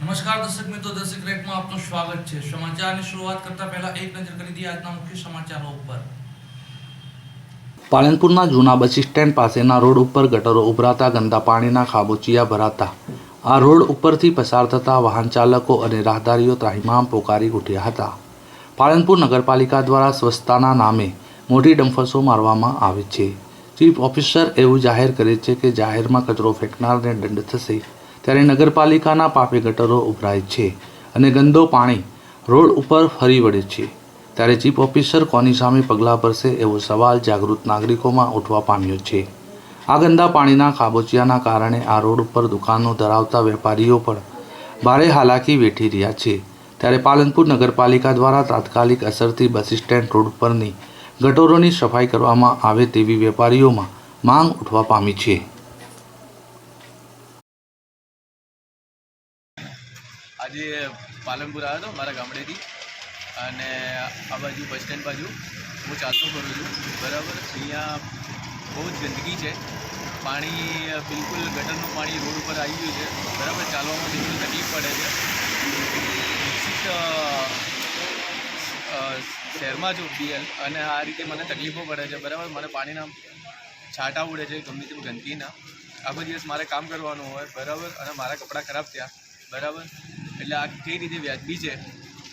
નમસ્કાર દર્શક મિત્રો, દર્શક રેકમાં આપનું સ્વાગત છે. સમાચારની શરૂઆત કરતા પહેલા એક નજર કરી દઈએ આજના મુખ્ય સમાચારો ઉપર. પાલનપુરના જૂના બસ સ્ટેન્ડ પાસેના રોડ ઉપર ગટરો ઉભરાતા, ગંદા પાણીના ખાબોચિયા ભરાતા. આ રોડ ઉપરથી પસાર થતા વાહન ચાલકો અને રાહદારીઓ ત્રાહિમામ પોકારી ઉઠ્યા હતા. પાલનપુર નગરપાલિકા દ્વારા સ્વચ્છતાના નામે મોટી ડંફસો મારવામાં આવે છે. ચીફ ઓફિસર એવું જાહેર કરે છે કે જાહેરમાં કચરો ફેંકનારને દંડ થશે. ત્યારે નગરપાલિકાના પાપે ગટરો ઉભરાય છે અને ગંદો પાણી રોડ ઉપર ફરી વળે છે. ત્યારે ચીફ ઓફિસર કોની સામે પગલાં ભરશે એવો સવાલ જાગૃત નાગરિકોમાં ઉઠવા પામ્યો છે. આ ગંદા પાણીના ખાબોચિયાના કારણે આ રોડ ઉપર દુકાનો ધરાવતા વેપારીઓ પણ ભારે હાલાકી વેઠી રહ્યા છે. ત્યારે પાલનપુર નગરપાલિકા દ્વારા તાત્કાલિક અસરથી બસ સ્ટેન્ડ રોડ પરની ગટોરોની સફાઈ કરવામાં આવે તેવી વેપારીઓમાં માંગ ઉઠવા પામી છે. આજે પાલનપુર આવ્યો હતો, મારા ગામડેથી. અને આ બાજુ બસ સ્ટેન્ડ બાજુ હું ચાલતો કરું છું બરાબર? અહીંયા બહુ જ ગંદકી છે. પાણી બિલકુલ ગટરનું પાણી રોડ ઉપર આવી ગયું છે. બરાબર? ચાલવામાં બિલકુલ તકલીફ પડે છે. વિકસિત શહેરમાં છું બીએલ અને આ રીતે મને તકલીફો પડે છે. બરાબર? મને પાણીના છાંટા ઉડે છે, ગમે તેમ ગંદકીના. આખો દિવસ મારે કામ કરવાનું હોય. બરાબર? અને મારા કપડાં ખરાબ થયા. બરાબર? એટલે આ કઈ રીતે વ્યાજબી છે